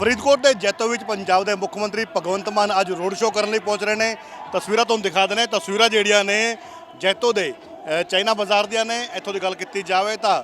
ਫਰੀਦਕੋਟ ਦੇ ਜੈਤੋ ਵਿੱਚ ਪੰਜਾਬ ਦੇ ਮੁੱਖ ਮੰਤਰੀ ਭਗਵੰਤ ਮਾਨ ਅੱਜ ਰੋਡ ਸ਼ੋਅ ਕਰਨ ਲਈ ਪਹੁੰਚ ਰਹੇ ਨੇ। ਤਸਵੀਰਾਂ ਤੁਹਾਨੂੰ ਦਿਖਾ ਦਨੇ ਤਸਵੀਰਾਂ ਜਿਹੜੀਆਂ ਨੇ ਜੈਤੋ ਦੇ ਚਾਈਨਾ ਬਾਜ਼ਾਰ ਦੀਆਂ ਨੇ। ਇੱਥੋਂ ਦੀ ਗੱਲ ਕੀਤੀ ਜਾਵੇ ਤਾਂ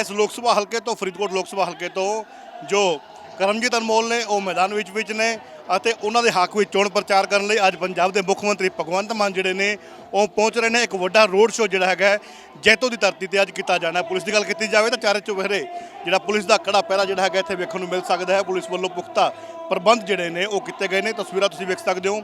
ਇਸ ਲੋਕ ਸਭਾ ਹਲਕੇ ਤੋਂ, ਫਰੀਦਕੋਟ ਲੋਕ ਸਭਾ ਹਲਕੇ ਤੋਂ ਜੋ ਕਰਮਜੀਤ ਅਨਮੋਲ ਨੇ, ਉਹ ਮੈਦਾਨ ਵਿੱਚ ਵਿੱਚ ਨੇ। ਅਤੇ ਉਹਨਾਂ ਦੇ ਹੱਕ ਵਿੱਚ ਚੋਣ ਪ੍ਰਚਾਰ ਕਰਨ ਲਈ ਅੱਜ ਪੰਜਾਬ ਦੇ ਮੁੱਖ ਮੰਤਰੀ ਭਗਵੰਤ ਮਾਨ ਜਿਹੜੇ ਨੇ, ਉਹ ਪਹੁੰਚ ਰਹੇ ਨੇ ਇੱਕ ਵੱਡਾ ਰੋਡ ਸ਼ੋਅ ਜਿਹੜਾ ਹੈਗਾ ਜੈਤੋ ਦੀ ਧਰਤੀ ਤੇ ਅੱਜ ਕੀਤਾ ਜਾਣਾ ਪੁਲਿਸ ਦੀ ਗੱਲ ਕੀਤੀ ਜਾਵੇ ਤਾਂ ਚਾਰੇ ਚੁਫੇਰੇ ਜਿਹੜਾ ਪੁਲਿਸ ਦਾ ਕੜਾ ਪਹਿਰਾ ਜਿਹੜਾ ਹੈਗਾ ਇੱਥੇ ਵੇਖਣ ਨੂੰ ਮਿਲ ਸਕਦਾ ਹੈ। ਪੁਲਿਸ ਵੱਲੋਂ ਪੁਖਤਾ ਪ੍ਰਬੰਧ ਜਿਹੜੇ ਨੇ ਉਹ ਕੀਤੇ ਗਏ ਨੇ। ਤਸਵੀਰਾਂ ਤੁਸੀਂ ਵੇਖ ਸਕਦੇ ਹੋ।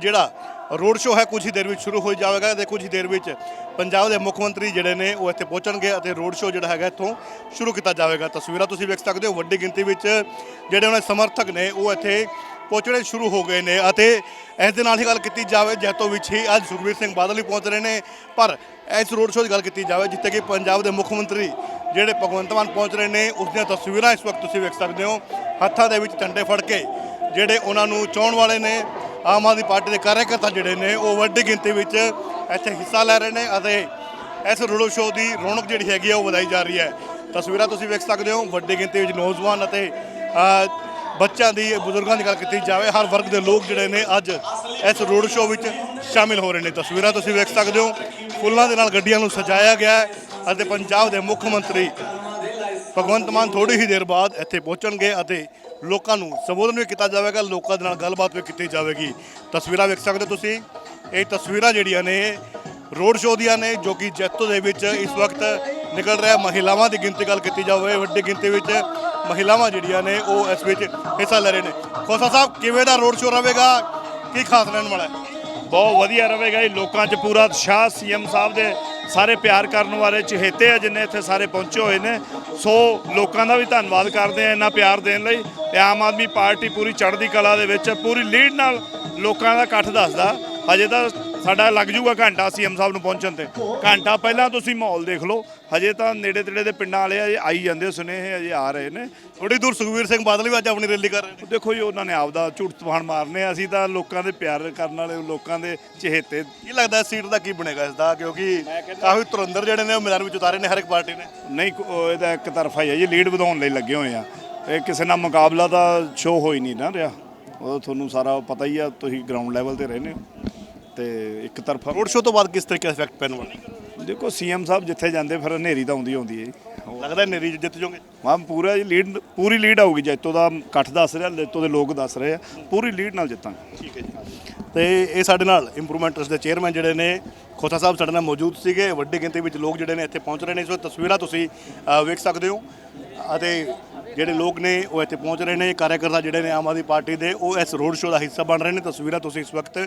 ਜਿਹੜਾ ਰੋਡ ਸ਼ੋਅ ਹੈ, ਕੁਝ ਹੀ ਦੇਰ ਵਿੱਚ ਸ਼ੁਰੂ ਹੋ ਜਾਵੇਗਾ ਤੇ ਕੁਝ ਹੀ ਦੇਰ ਵਿੱਚ ਪੰਜਾਬ ਦੇ ਮੁੱਖ ਮੰਤਰੀ ਜਿਹੜੇ ਨੇ ਉਹ ਇੱਥੇ ਪਹੁੰਚਣਗੇ ਅਤੇ ਰੋਡ ਸ਼ੋਅ ਜਿਹੜਾ ਹੈਗਾ ਇੱਥੋਂ ਸ਼ੁਰੂ ਕੀਤਾ ਜਾਵੇਗਾ। ਤਸਵੀਰਾਂ ਤੁਸੀਂ ਵੇਖ ਸਕਦੇ ਹੋ, ਵੱਡੀ ਗਿਣਤੀ ਵਿੱਚ ਜਿਹੜੇ ਉਹਨਾਂ ਦੇ ਸਮਰਥਕ ਨੇ ਉਹ ਇੱਥੇ ਪਹੁੰਚਣੇ ਸ਼ੁਰੂ ਹੋ ਗਏ ਨੇ ਅਤੇ ਇਸ ਦੇ ਨਾਲ ਹੀ ਗੱਲ ਕੀਤੀ ਜਾਵੇ ਜੈਤੋ ਵਿੱਚ ਹੀ ਅੱਜ ਸੁਖਬੀਰ ਸਿੰਘ ਬਾਦਲ ਵੀ ਪਹੁੰਚ ਰਹੇ ਨੇ। ਪਰ ਇਸ ਰੋਡ ਸ਼ੋਅ ਦੀ ਗੱਲ ਕੀਤੀ ਜਾਵੇ, ਜਿੱਥੇ ਕਿ ਪੰਜਾਬ ਦੇ ਮੁੱਖ ਮੰਤਰੀ ਜਿਹੜੇ ਭਗਵੰਤ ਮਾਨ ਪਹੁੰਚ ਰਹੇ ਨੇ, ਉਸ ਦੀਆਂ ਤਸਵੀਰਾਂ ਇਸ ਵਕਤ ਤੁਸੀਂ ਵੇਖ ਸਕਦੇ ਹੋ। ਹੱਥਾਂ ਦੇ ਵਿੱਚ ਝੰਡੇ ਫੜ ਕੇ ਜਿਹੜੇ ਉਹਨਾਂ ਨੂੰ ਚਾਹਣ ਵਾਲੇ ਨੇ ਆਮ ਆਦਮੀ ਪਾਰਟੀ ਦੇ ਕਾਰਜਕਰਤਾ ਜਿਹੜੇ ਨੇ, ਉਹ ਵੱਡੀ ਗਿਣਤੀ ਵਿੱਚ ਇੱਥੇ ਹਿੱਸਾ ਲੈ ਰਹੇ ਨੇ ਅਤੇ ਇਸ ਰੋਡ ਸ਼ੋਅ ਦੀ ਰੌਣਕ ਜਿਹੜੀ ਹੈਗੀ ਆ, ਉਹ ਵਧਾਈ ਜਾ ਰਹੀ ਹੈ। ਤਸਵੀਰਾਂ ਤੁਸੀਂ ਵੇਖ ਸਕਦੇ ਹੋ, ਵੱਡੀ ਗਿਣਤੀ ਵਿੱਚ ਨੌਜਵਾਨ ਅਤੇ ਬੱਚਿਆਂ ਦੀ, ਬਜ਼ੁਰਗਾਂ ਦੀ ਗੱਲ ਕੀਤੀ ਜਾਵੇ, ਹਰ ਵਰਗ ਦੇ ਲੋਕ ਜਿਹੜੇ ਨੇ ਅੱਜ ਇਸ ਰੋਡ ਸ਼ੋਅ ਵਿੱਚ ਸ਼ਾਮਿਲ ਹੋ ਰਹੇ ਨੇ। ਤਸਵੀਰਾਂ ਤੁਸੀਂ ਵੇਖ ਸਕਦੇ ਹੋ, ਫੁੱਲਾਂ ਦੇ ਨਾਲ ਗੱਡੀਆਂ ਨੂੰ ਸਜਾਇਆ ਗਿਆ ਹੈ ਅਤੇ ਪੰਜਾਬ ਦੇ ਮੁੱਖ ਮੰਤਰੀ ਭਗਵੰਤ ਮਾਨ ਥੋੜੀ ਹੀ ਦੇਰ ਬਾਅਦ ਇੱਥੇ ਪਹੁੰਚਣਗੇ ਅਤੇ ਲੋਕਾਂ ਨੂੰ ਸੰਬੋਧਨ ਵੀ ਕੀਤਾ ਜਾਵੇਗਾ, ਲੋਕਾਂ ਦੇ ਨਾਲ ਗੱਲਬਾਤ ਵੀ ਕੀਤੀ ਜਾਵੇਗੀ। ਤਸਵੀਰਾਂ ਵੇਖ ਸਕਦੇ ਹੋ ਤੁਸੀਂ। ਇਹ ਤਸਵੀਰਾਂ ਜਿਹੜੀਆਂ ਨੇ, ਰੋਡ ਸ਼ੋਅ ਦੀਆਂ ਨੇ, ਜੋ ਕਿ ਜੈਤੋ ਦੇ ਵਿੱਚ ਇਸ ਵਕਤ ਨਿਕਲ ਰਿਹਾ। ਮਹਿਲਾਵਾਂ ਦੀ ਗਿਣਤੀ ਗੱਲ ਕੀਤੀ ਜਾਵੇ, ਵੱਡੀ ਗਿਣਤੀ ਵਿੱਚ ਮਹਿਲਾਵਾਂ ਜਿਹੜੀਆਂ ਨੇ, ਉਹ ਇਸ ਵਿੱਚ ਹਿੱਸਾ ਲੈ ਰਹੇ ਨੇ। ਖੋਸਾ ਸਾਹਿਬ, ਕਿਵੇਂ ਦਾ ਰੋਡ ਸ਼ੋਅ ਰਹੇਗਾ? ਕੀ ਖਾਸ ਰਹਿਣ ਵਾਲਾ ਹੈ? ਬਹੁਤ ਵਧੀਆ ਰਹੇਗਾ ਇਹ ਲੋਕਾਂ 'ਚ ਪੂਰਾ ਉਤਸ਼ਾਹ ਸੀਐਮ ਸਾਹਿਬ ਦੇ ਸਾਰੇ ਪਿਆਰ ਕਰਨ ਵਾਲੇ ਚਹੇਤੇ ਆ ਜਿੰਨੇ ਇੱਥੇ ਸਾਰੇ ਪਹੁੰਚੇ ਹੋਏ ਨੇ। ਸੋ ਲੋਕਾਂ ਦਾ ਵੀ ਧੰਨਵਾਦ ਕਰਦੇ ਆ ਇੰਨਾ ਪਿਆਰ ਦੇਣ ਲਈ। ਤੇ ਆਮ ਆਦਮੀ ਪਾਰਟੀ ਪੂਰੀ ਚੜ੍ਹਦੀ ਕਲਾ ਦੇ ਵਿੱਚ, ਪੂਰੀ ਲੀਡ ਨਾਲ ਲੋਕਾਂ ਦਾ ਇਕੱਠ ਦੱਸਦਾ। ਹਜੇ ਤਾਂ ਸਾਡਾ ਲੱਗ ਜੂਗਾ ਘੰਟਾ ਸੀਐਮ ਸਾਹਿਬ ਨੂੰ ਪਹੁੰਚਣ ਤੇ। ਘੰਟਾ ਪਹਿਲਾਂ ਤੁਸੀਂ ਮਾਹੌਲ ਦੇਖ ਲਓ। ਹਜੇ ਤਾਂ ਨੇੜੇ ਤੇੜੇ ਦੇ ਪਿੰਡਾਂ ਵਾਲੇ ਅਜੇ ਆਈ ਜਾਂਦੇ ਸੁਨੇਹੇ ਅਜੇ ਆ ਰਹੇ ਨੇ। ਥੋੜੀ ਦੂਰ ਸੁਖਵੀਰ ਸਿੰਘ ਬਾਦਲ ਵੀ ਅੱਜ ਆਪਣੀ ਰੈਲੀ ਕਰ ਰਹੇ ਨੇ। ਦੇਖੋ ਜੀ ਉਹਨਾਂ ਨੇ ਆਪਦਾ ਝੂਠ ਤੂਫਾਨ ਮਾਰਨੇ ਅਸੀਂ ਤਾਂ ਲੋਕਾਂ ਦੇ ਪਿਆਰ ਕਰਨ ਵਾਲੇ ਲੋਕਾਂ ਦੇ ਚਹੇਤੇ। ਕੀ ਲੱਗਦਾ ਸੀਟ ਦਾ ਕੀ ਬਣੇਗਾ ਇਸ ਦਾ? ਕਿਉਂਕਿ ਕਾਫੀ ਤੁਰੰਦਰ ਜਿਹੜੇ ਨੇ ਉਹ ਮੈਦਾਨ ਵਿੱਚ ਉਤਾਰੇ ਨੇ ਹਰ ਇੱਕ ਪਾਰਟੀ ਨੇ। ਨਹੀਂ ਇਹਦਾ ਇੱਕ ਤਰਫਾ ਹੀ ਹੈ ਜੀ। ਲੀਡ ਵਧਾਉਣ ਲਈ ਲੱਗੇ ਹੋਏ ਆ। ਇਹ ਕਿਸੇ ਨਾਲ ਮੁਕਾਬਲਾ ਤਾਂ ਸ਼ੋ ਹੋ ਹੀ ਨਹੀਂ ਨਾ ਰਿਹਾ। ਉਹ ਤੁਹਾਨੂੰ ਸਾਰਾ ਪਤਾ ਹੀ ਆ ਤੁਸੀਂ ਗਰਾਊਂਡ ਲੈਵਲ ਤੇ ਰਹਿੰਦੇ ਹੋ। ਤੇ ਇੱਕ ਤਰਫਾ ਰੋਡ ਸ਼ੋਅ ਤੋਂ ਬਾਅਦ ਕਿਸ ਤਰੀਕੇ ਦਾ ਇਫੈਕਟ ਪੈਣ ਵਾਲਾ? ਦੇਖੋ ਸੀਐਮ ਸਾਹਿਬ ਜਿੱਥੇ ਜਾਂਦੇ ਫਿਰ ਹਨੇਰੀ ਤਾਂ ਆਉਂਦੀ ਆਉਂਦੀ ਹੈ ਜੀ। ਲੱਗਦਾ ਨੇਰੀ ਜਿੱਤ ਜਾਓਗੇ? ਮਾਂ ਪੂਰਾ ਜੀ ਲੀਡ ਪੂਰੀ ਲੀਡ ਆਊਗੀ ਜੈਤੋ ਦਾ ਇਕੱਠ ਦੱਸ ਰਿਹਾ ਜੈਤੋ ਦੇ ਲੋਕ ਦੱਸ ਰਹੇ ਆ। ਪੂਰੀ ਲੀਡ ਨਾਲ ਜਿੱਤਾਂਗੇ। ਠੀਕ ਹੈ ਜੀ। ਤੇ ਇਹ ਸਾਡੇ ਨਾਲ ਇੰਪਰੂਵਮੈਂਟ ਟਰਸਟ ਦੇ ਚੇਅਰਮੈਨ ਜਿਹੜੇ ਨੇ ਖੋਸਾ ਸਾਹਿਬ ਸਾਡੇ ਨਾਲ ਮੌਜੂਦ ਸੀਗੇ। ਵੱਡੀ ਗਿਣਤੀ ਵਿੱਚ ਲੋਕ ਜਿਹੜੇ ਨੇ ਇੱਥੇ ਪਹੁੰਚ ਰਹੇ ਨੇ। ਸੋ ਤਸਵੀਰਾਂ ਤੁਸੀਂ ਅ, ਵੇਖ ਸਕਦੇ ਹੋ। ਅਤੇ ਜਿਹੜੇ ਲੋਕ ਨੇ ਉਹ ਇੱਥੇ ਪਹੁੰਚ ਰਹੇ ਨੇ ਕਾਰਜਕਰਤਾ ਜਿਹੜੇ ਨੇ ਆਮ ਆਦਮੀ ਪਾਰਟੀ ਦੇ, ਉਹ ਇਸ ਰੋਡ ਸ਼ੋਅ ਦਾ ਹਿੱਸਾ ਬਣ ਰਹੇ ਨੇ। ਤਸਵੀਰਾਂ ਤੁਸੀਂ ਇਸ ਵਕਤ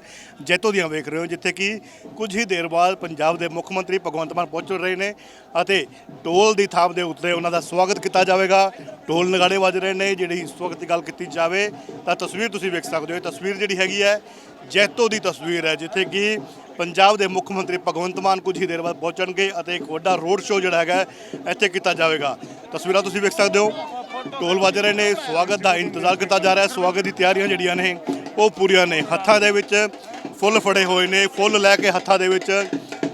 ਜੈਤੋ ਦੀਆਂ ਵੇਖ ਰਹੇ ਹੋ, ਜਿੱਥੇ ਕਿ ਕੁਝ ਹੀ ਦੇਰ ਬਾਅਦ ਪੰਜਾਬ ਦੇ ਮੁੱਖ ਮੰਤਰੀ ਭਗਵੰਤ ਮਾਨ ਪਹੁੰਚ ਰਹੇ ਨੇ ਅਤੇ ਟੋਲ ਦੀ ਥਾਪ ਦੇ ਉੱਤੇ ਉਹਨਾਂ ਦਾ ਸਵਾਗਤ ਕੀਤਾ ਜਾਵੇਗਾ। ਟੋਲ ਨਗਾੜੇ ਵੱਜ ਰਹੇ ਨੇ, ਜਿਹੜੀ ਇਸ ਵਕਤ ਦੀ ਗੱਲ ਕੀਤੀ ਜਾਵੇ, ਤਾਂ ਤਸਵੀਰ ਤੁਸੀਂ ਵੇਖ ਸਕਦੇ ਹੋ। ਇਹ ਤਸਵੀਰ ਜਿਹੜੀ ਹੈਗੀ ਹੈ, ਜੈਤੋ ਦੀ ਤਸਵੀਰ ਹੈ, ਜਿੱਥੇ ਕਿ ਪੰਜਾਬ ਦੇ ਮੁੱਖ ਮੰਤਰੀ ਭਗਵੰਤ ਮਾਨ ਕੁਝ ਹੀ ਦੇਰ ਬਾਅਦ ਪਹੁੰਚਣਗੇ ਅਤੇ ਇੱਕ ਵੱਡਾ ਰੋਡ ਸ਼ੋਅ ਜਿਹੜਾ ਹੈਗਾ, ਇੱਥੇ ਕੀਤਾ ਜਾਵੇਗਾ। ਤਸਵੀਰਾਂ ਤੁਸੀਂ ਵੇਖ ਸਕਦੇ ਹੋ। ਢੋਲ ਵੱਜ ਰਹੇ ਨੇ, ਸਵਾਗਤ ਦਾ ਇੰਤਜ਼ਾਰ ਕੀਤਾ ਜਾ ਰਿਹਾ ਹੈ। ਸਵਾਗਤ ਦੀ ਤਿਆਰੀਆਂ ਜਿਹੜੀਆਂ ਨੇ, ਉਹ ਪੂਰੀਆਂ ਨੇ। ਹੱਥਾਂ ਦੇ ਵਿੱਚ ਫੁੱਲ ਫੜੇ ਹੋਏ ਨੇ। ਫੁੱਲ ਲੈ ਕੇ ਹੱਥਾਂ ਦੇ ਵਿੱਚ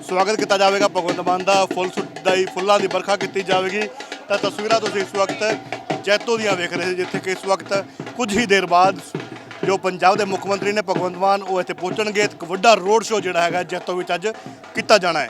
ਸਵਾਗਤ ਕੀਤਾ ਜਾਵੇਗਾ। ਭਗਵੰਤ ਮਾਨ ਦਾ ਫੁੱਲ ਸੁੱਟਾਈ ਫੁੱਲਾਂ ਦੀ ਵਰਖਾ ਕੀਤੀ ਜਾਵੇਗੀ। ਤਾਂ ਤਸਵੀਰਾਂ ਤੁਸੀਂ ਇਸ ਵਕਤ ਜੈਤੋ ਦੀਆਂ ਵੇਖ ਰਹੇ ਸੀ, ਜਿੱਥੇ ਕਿ ਇਸ ਵਕਤ ਕੁਝ ਹੀ ਦੇਰ ਬਾਅਦ ਜੋ ਪੰਜਾਬ ਦੇ ਮੁੱਖ ਮੰਤਰੀ ਨੇ ਭਗਵੰਤ ਮਾਨ, ਉਹ ਇੱਥੇ ਪਹੁੰਚਣਗੇ। ਇੱਕ ਵੱਡਾ ਰੋਡ ਸ਼ੋਅ ਜਿਹੜਾ ਹੈਗਾ ਜੈਤੋ ਵਿੱਚ ਅੱਜ ਕੀਤਾ ਜਾਣਾ ਹੈ।